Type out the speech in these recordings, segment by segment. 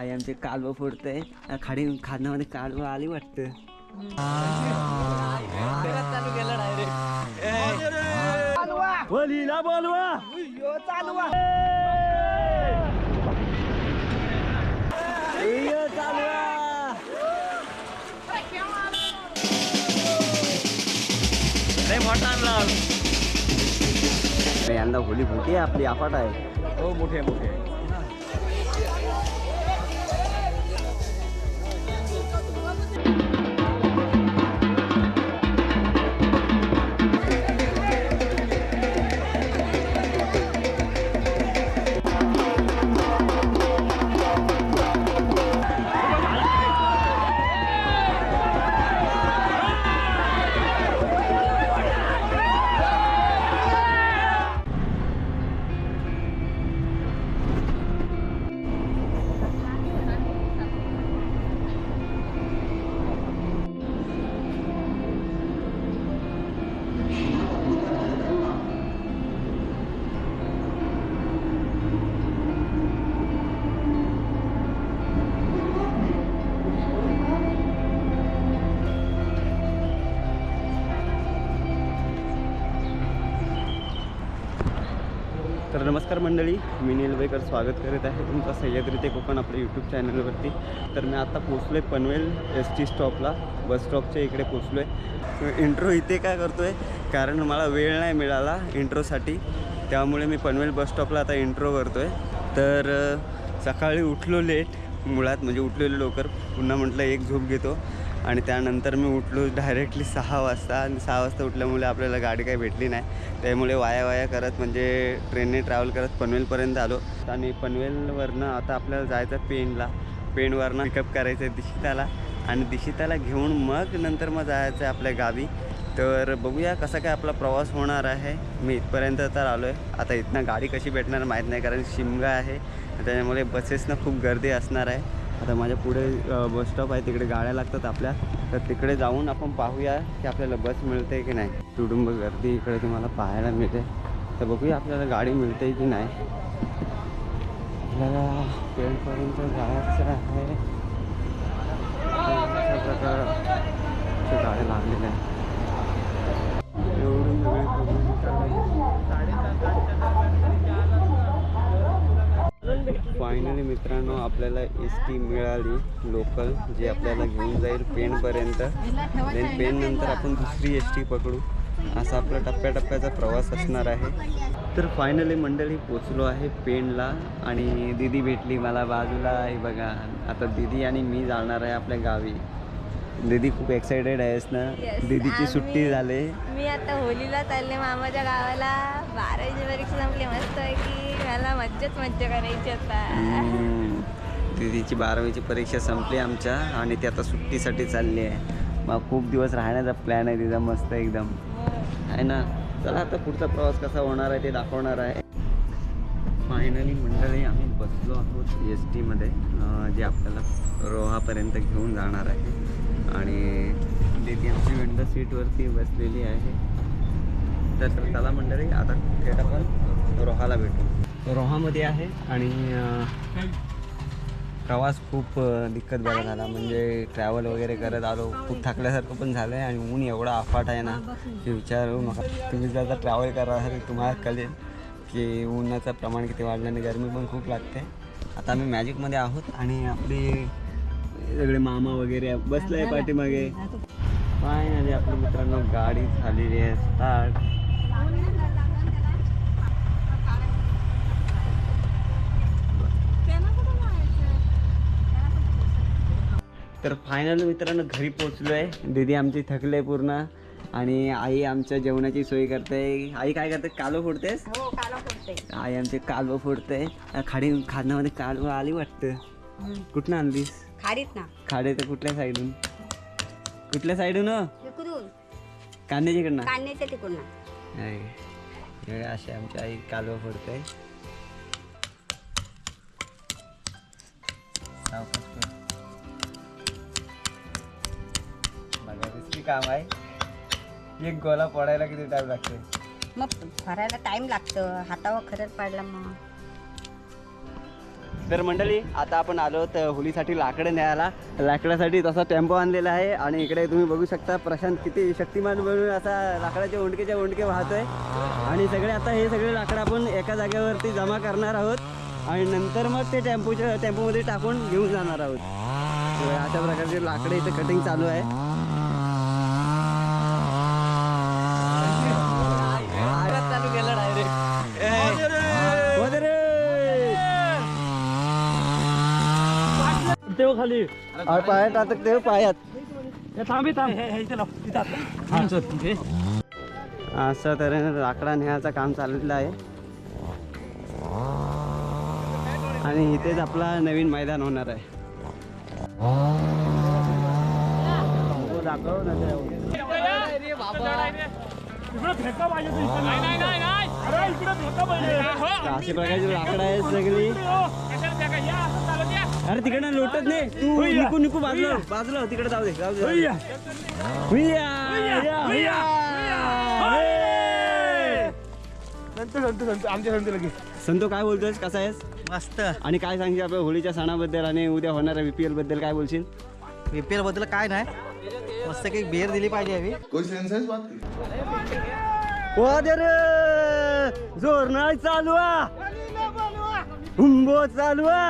आई आमचे कालवं फोडतंय. खाडी खाण्यामध्ये कालवं आली वाटतं. बोलीला बोलवा. चालवा. चालवा. मोठा आणला यंदा होली मोठी आहे आपली आपाट आहे. हो मोठे मोठे नमस्कार मंडळी मी निलवेकर स्वागत करत आहे तुमचा सह्याद्री ते कोकण आपल्या यूट्यूब चॅनलवरती तर मी आता पोचलो आहे पनवेल एस टी स्टॉपला बस स्टॉपच्या इकडे पोचलो आहे इंट्रो इथे काय करतो आहे कारण मला वेळ नाही मिळाला इंट्रोसाठी त्यामुळे मी पनवेल बस स्टॉपला आता इंट्रो करतो आहे तर सकाळी उठलो लेट मुळात म्हणजे उठलेलो लवकर. पुन्हा म्हटलं एक झोप घेतो. आणि त्यानंतर मी उठलो डायरेक्टली सहा वाजता. आणि सहा वाजता उठल्यामुळे आपल्याला गाडी काही भेटली नाही. त्यामुळे वाया वाया करत म्हणजे ट्रेनने ट्रॅव्हल करत पनवेलपर्यंत आलो. आणि पनवेलवरनं आता आपल्याला जायचं पेनला पेनवरनं पिकअप करायचं आहे दिशिताला आणि दिशिताला घेऊन मग नंतर मग जायचं आहे आपल्या गावी. तर बघूया कसा काय आपला प्रवास होणार आहे. मी इथपर्यंत तर आलो आहे आता इथनं गाडी कशी भेटणार माहीत नाही कारण शिमगा आहे. त्याच्यामुळे बसेसनं खूप गर्दी असणार आहे. आता माझ्या पुढे बस स्टॉप आहे. तिकडे गाड्या लागतात आपल्या. तर तिकडे जाऊन आपण पाहूया की आपल्याला बस मिळते की नाही. कुटुंब गर्दी इकडे तुम्हाला पाहायला मिळते. तर बघूया आपल्याला गाडी मिळते की नाही. आपल्याला पेणपर्यंत जायचं आहे. अशा प्रकारच्या गाड्या लागलेल्या आहेत एवढी सगळी फायनली मित्रांनो आपल्याला एस टी मिळाली लोकल जी आपल्याला घेऊन जाईल पेणपर्यंत. देन पेननंतर आपण दुसरी एस टी पकडू. असा आपला टप्प्याटप्प्याचा प्रवास असणार आहे. तर फायनली मंडळी पोचलो आहे पेणला आणि दिदी भेटली. मला बाजूला हे बघा आता दिदी आणि मी जाणार आहे आपल्या गावी. दिदी खूप एक्सायटेड आहेस ना? Yes, दिदीची सुट्टी आम्ही- झाली. मी आता होलीला चालले मामाच्या गावाला. बारावीची परीक्षा संपली मस्त आहे की मला मज्जाच मज्जा करायची आता. हम्म. दीदीची बारावीची परीक्षा संपली आमच्या आणि ती आता सुट्टीसाठी चालली आहे. मग खूप दिवस राहण्याचा प्लॅन आहे तिचा मस्त एकदम. आहे ना? चला आता पुढचा प्रवास कसा होणार आहे ते दाखवणार आहे. फायनली मंडळी आम्ही बसलो आहोत एस टीमध्ये जे आपल्याला रोहापर्यंत घेऊन जाणार आहे. आणि दिदी आमची विंडो सीटवरती बसलेली आहे. तर चला मंडळी आता थेट आपण रोहाला भेटू. रोहामध्ये आहे आणि प्रवास खूप दिक्कत बरा झाला म्हणजे ट्रॅव्हल वगैरे करत आलो. खूप थकल्यासारखं पण झालं आहे आणि ऊन एवढा अफाट आहे ना की विचारू नका. तुम्ही जर आता ट्रॅव्हल करा तर तुम्हाला कळेल की ऊनाचं प्रमाण किती वाढलं आणि गरमी पण खूप लागते. आता आम्ही मॅजिकमध्ये आहोत आणि आपली सगळे मामा वगैरे बसलं आहे पाठीमागे. फायनली आपल्या मित्रांनो गाडी झालेली आहे. स्टार्ट तर फायनल मित्रांनो घरी पोचलो आहे दीदी आमची थकले पूर्ण. आणि आई आमच्या जेवणाची सोय करते. आई काय करते? कालो फोडतेस? हो आई आमचे कालवं फोडते. खाडी खाण्यामध्ये कालवं आली वाटतं. कुठनं आणलीस? खाडीत ना. खाडे तर कुठल्या साईडून? कुठल्या साईडून हो? तिकडून कांद्याच्याकडनं काढण्याच्या तिकडून. नाही. हे असे आमची आई कालवं फोडते. सावकाश कर. बघा रिस्की काम आहे. एक गोला पडायला किती टाइम लागते? मग भरायला टाइम लागतं. हातावर खरंच पाडला मग. तर मंडळी आता आपण आलो तर होलीसाठी लाकडं न्यायला. लाकडासाठी तसा टेम्पो आणलेला आहे आणि इकडे तुम्ही बघू शकता प्रशांत किती शक्तिमान बनून असा लाकडाच्या ओंडकेच्या ओंडके वाहतोय. आणि सगळे आता हे सगळे लाकडं आपण एका जागेवरती जमा करणार आहोत आणि नंतर मग ते टेम्पोच्या टेम्पोमध्ये टाकून घेऊन जाणार आहोत. अशा प्रकारचे लाकडं इथं कटिंग चालू आहे चालू केलं डायरेक्ट वगैरे तेव्हा खाली. अरे पायात टाकत ते पायात. थांबी थांब. असं तऱ्हेने लाकडा न्यायचं काम चाललेलं आहे. आणि इथेच आपला नवीन मैदान होणार आहे. हो, दाखव ना. इकडे फेका पाहिजे तू. नाही नाही नाही नाही. अरे इकडे फेका पाहिजे. अशा प्रकारची लाकडं आहेत सगळी. कशाला फेका या असं चालत या अरे तिकडनं लोटत नाही. तू निकू निकू बाजूला बाजूला तिकडे जाऊ दे जाऊ दे हुय्या, हुय्या, हुय्या. हे. संतू संतू संतू आमच्या संतू लगेच. संतो काय बोलतोयस? कसा आहेस? मस्त. आणि काय सांगशील आपल्या होळीच्या सणाबद्दल आणि उद्या होणाऱ्या बीपीएलबद्दल काय बोलशील? बीपीएलबद्दल काय नाही. मस्त काही बेर दिली पाहिजे हवी कोई सेंस है इस बात की हो दे रे जोर नाही चालू आ. हुंबो चालू आ.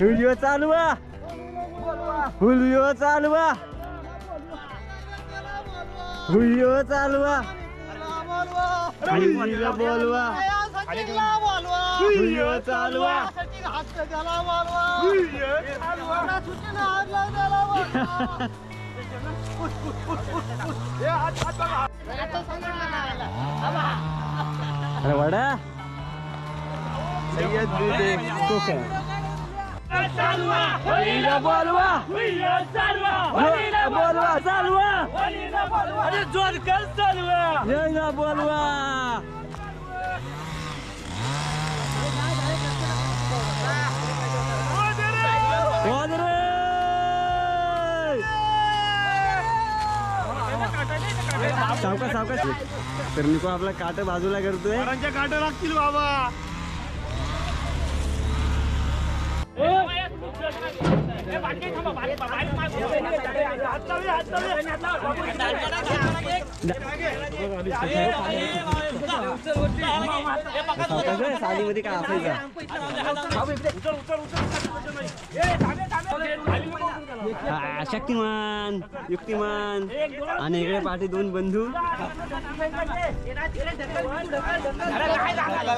हुलियो चालू आ. हुलियो चालू. हुलियो चालू आ. हुलियो बोलवा हुलियो चालू आ. अरे वडा सय्यद बिबे कोकण होळीला बोलवा होळीला बोलवा चालवा अरे जोर कर चालवा होळीला बोलवा हो दे रे. सावकाश सावकाश. तर निको आपला काट बाजूला करतोय. काट लागतील बाबा सावकाश रे, सालीमध्ये काय असायचं शक्तिमान युक्तिमान आणि इकडे पाठी दोन बंधू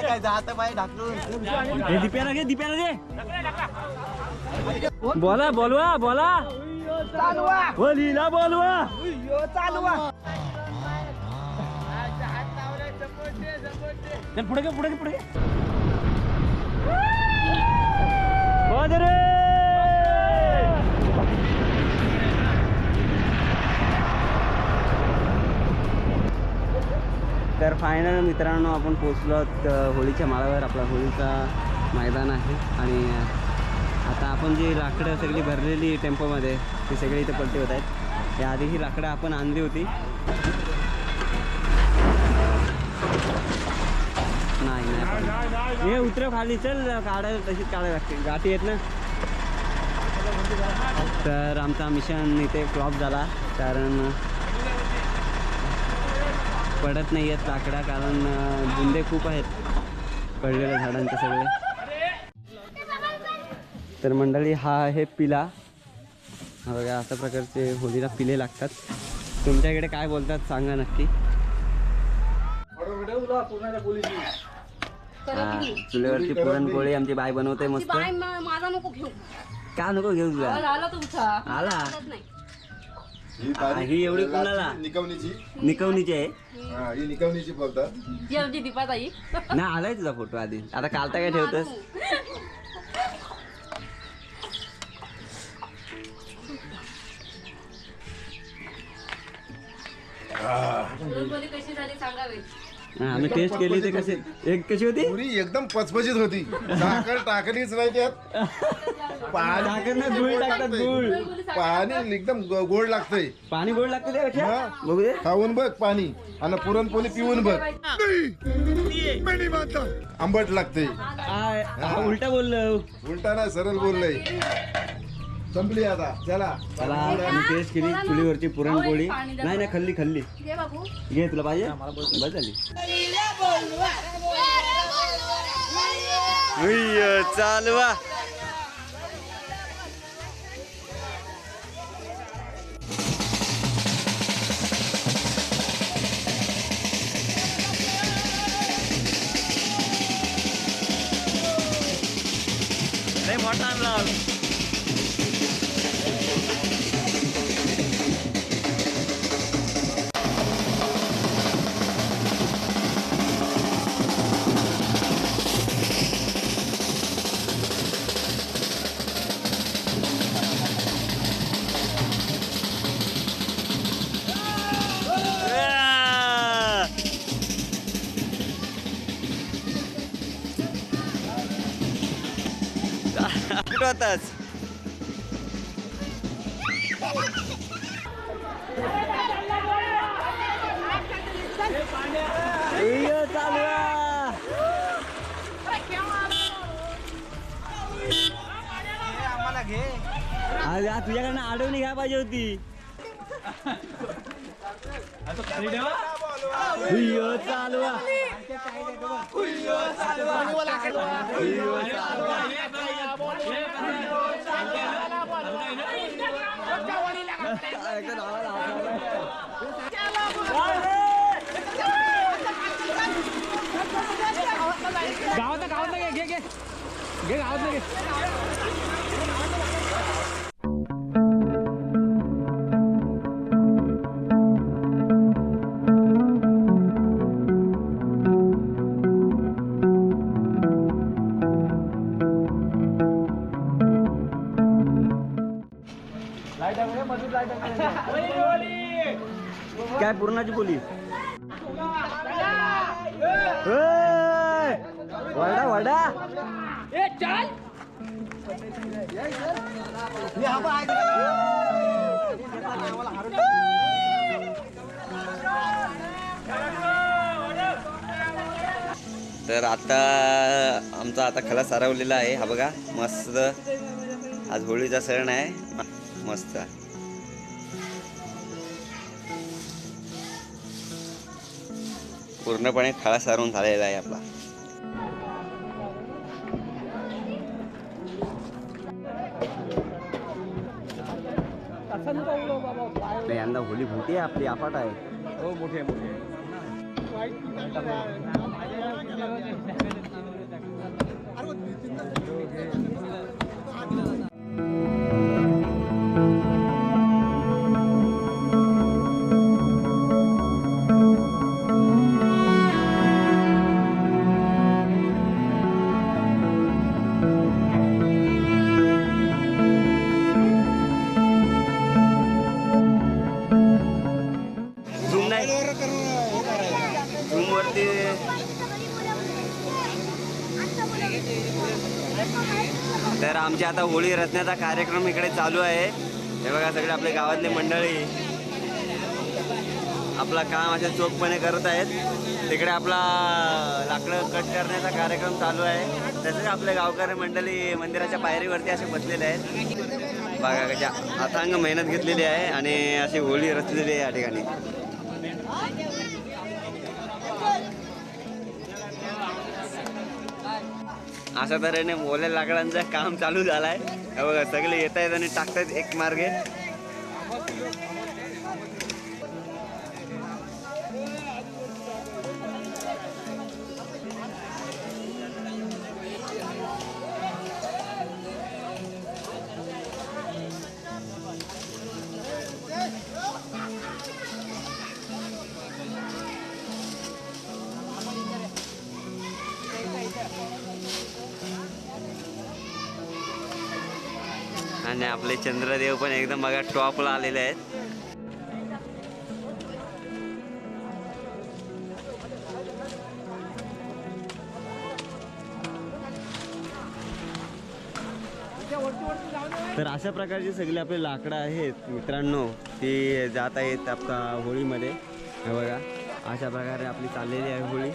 काय जात बाई ढाकलून हे दिप्याला घे दिप्याला घे बोला बोलवा बोला. होलीला बोलवा. चल पुढे घे पुढे घे पुढे घे. हो रे. तर फायनल मित्रांनो आपण पोचलो होळीच्या माळावर. आपला होळीचा मैदान आहे आणि आता आपण जी लाकडं सगळी भरलेली टेम्पोमध्ये ती सगळी इथे पलटी होत आहेत. याआधी ही लाकडं आपण आणली होती. नाही नाही हे उतरव खाली चल काढायला तशीच काढायला लागते. गाठी आहेत ना? तर आमचा मिशन इथे फ्लॉप झाला कारण पडत नाही आहेत लाकडा कारण बुंदे खूप आहेत. पडलेल्या झाडांचे सगळे. तर मंडळी हा आहे पिला. बघा अशा प्रकारचे होळीला पिले लागतात. तुमच्याकडे काय बोलतात सांगा नक्की. चुलीवरती पुरणपोळी आमची बाय बनवते मस्त. माझा नको घेऊ. का नको घेऊ तुला? आला नाही. ही एवढी कुणाला? निकवणीची. निकवणीची आहे? हा ही निकवणीची बोलतात. ही आमची दीपाताई. ना आलाय तुझा फोटो आधी. आता कालता काय ठेवतोस? पुरणपोळी कशी झाली सांगावे. हा, आम्ही टेस्ट केली ते कसे? एक कशी होती? पुरी एकदम पचपचीत होती. साखर टाकलीच नाही त्यात. पाणी गुळ टाकतात, गुळ. पाणी एकदम ग- गोड लागतंय. पाणी गोड लागतं? हा. बघू दे. खाऊन बघ पाणी. आणि पुरणपोळी पिऊन बघ. आंबट लागते आ, हा, उलटा बोललो. उलटा नाही सरळ बोललंय. संपली आता. चला. चला टेस्ट केली चुलीवरची पुरणपोळी. नाही नाही खाल्ली खाल्ली. घे बाबू. घे तुला पाहिजे? बस झाली. चालवा. लय मोठा आणला. आज तुझ्याकडनं अडवणी घ्या पाहिजे होती. चालवा गावात गावात घे घे घे. गावात घे. पूर्णाची पोली वडा वडा ए चल. तर आता आमचा आता खला सारवलेला आहे. हा बघा मस्त. आज होळीचा सण आहे. मस्त. पूर्णपणे खळा सारून झालेला आहे आपला. नाही, यंदा होळी मोठी आहे आपली आपाट आहे. हो मोठे मोठे झूम आता होळी रचण्याचा कार्यक्रम इकडे चालू आहे. हे बघा सगळे आपले गावातले मंडळी. आपला काम असे चोखपणे करत आहेत. तिकडे आपला लाकडं कट करण्याचा कार्यक्रम चालू आहे. तसेच आपले गावकरी मंडळी मंदिराच्या पायरीवरती असे बसलेले आहेत. बघा कशा अथांग मेहनत घेतलेली आहे आणि अशी होळी रचलेली आहे या ठिकाणी. अशा तऱ्हेने ओल्या लाकडांचं काम चालू झालं आहे हे बघा सगळे येत आहेत आणि टाकतायत एक मार्गे. आणि आपले चंद्रदेव पण एकदम बघा टॉपला आलेले आहेत. तर अशा प्रकारचे सगळे आपले लाकडं आहेत मित्रांनो ती जात आहेत आपल्या होळीमध्ये. बघा अशा प्रकारे आपली चाललेली आहे होळी.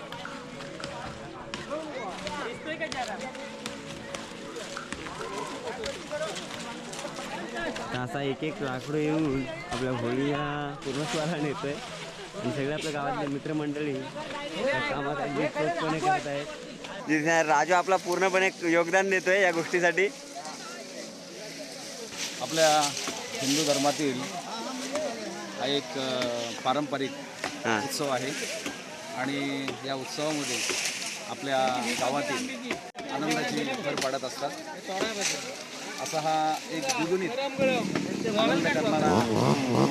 असा एक एक लाकडं येऊन आपल्या होळी हा पूर्णस्वारा नेतोय आणि सगळे आपल्या गावातले मित्रमंडळी कामात करत आहेत राजू आपला पूर्णपणे योगदान देतोय या गोष्टीसाठी. आपल्या हिंदू धर्मातील हा एक पारंपरिक हां. उत्सव आहे. आणि या उत्सवामध्ये आपल्या गावातील आनंदाची भर पाडत असतात. असा हा एक दुगुणित आनंद करणारा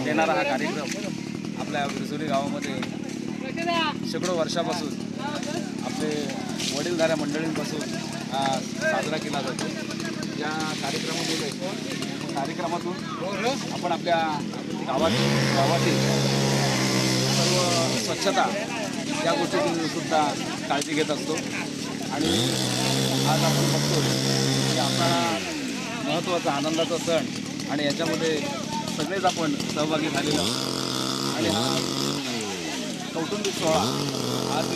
देणारा हा कार्यक्रम आपल्या विरजुली गावामध्ये. शेकडो वर्षापासून आपले वडीलधाऱ्या मंडळींपासून साजरा केला जातो. या कार्यक्रमामध्ये कार्यक्रमातून आपण आपल्या गावातील गावातील सर्व स्वच्छता या गोष्टीची सुद्धा काळजी घेत असतो. आणि आज आपण बघतो की आपला महत्त्वाचा आनंदाचा सण. आणि याच्यामध्ये सगळेच आपण सहभागी झालेलो आणि हा कौटुंबिक सोहळा आज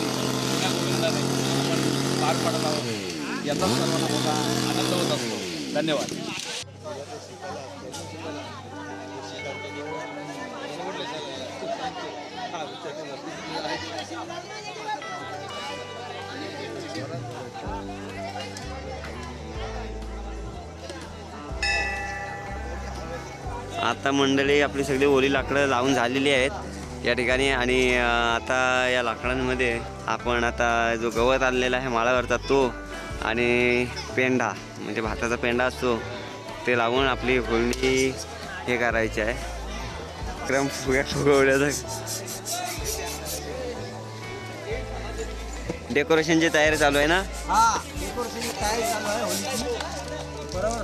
गोविंदाने आपण पार पाडत आहोत. याचा सर्वांना मोठा आनंद होत असतो. धन्यवाद. आता मंडळी आपली सगळी ओली लाकडं लावून झालेली आहेत. या ठिकाणी आणि आता या लाकडांमध्ये आपण आता जो गवत आणलेला आहे माळावरचा तो आणि पेंढा म्हणजे भाताचा पेंडा असतो ते लावून आपली होळी हे करायची आहे. क्रम फुग्या फुगवण्याचा. डेकोरेशनची तयारी चालू आहे ना? हा डेकोरेशन चालू आहे बरोबर.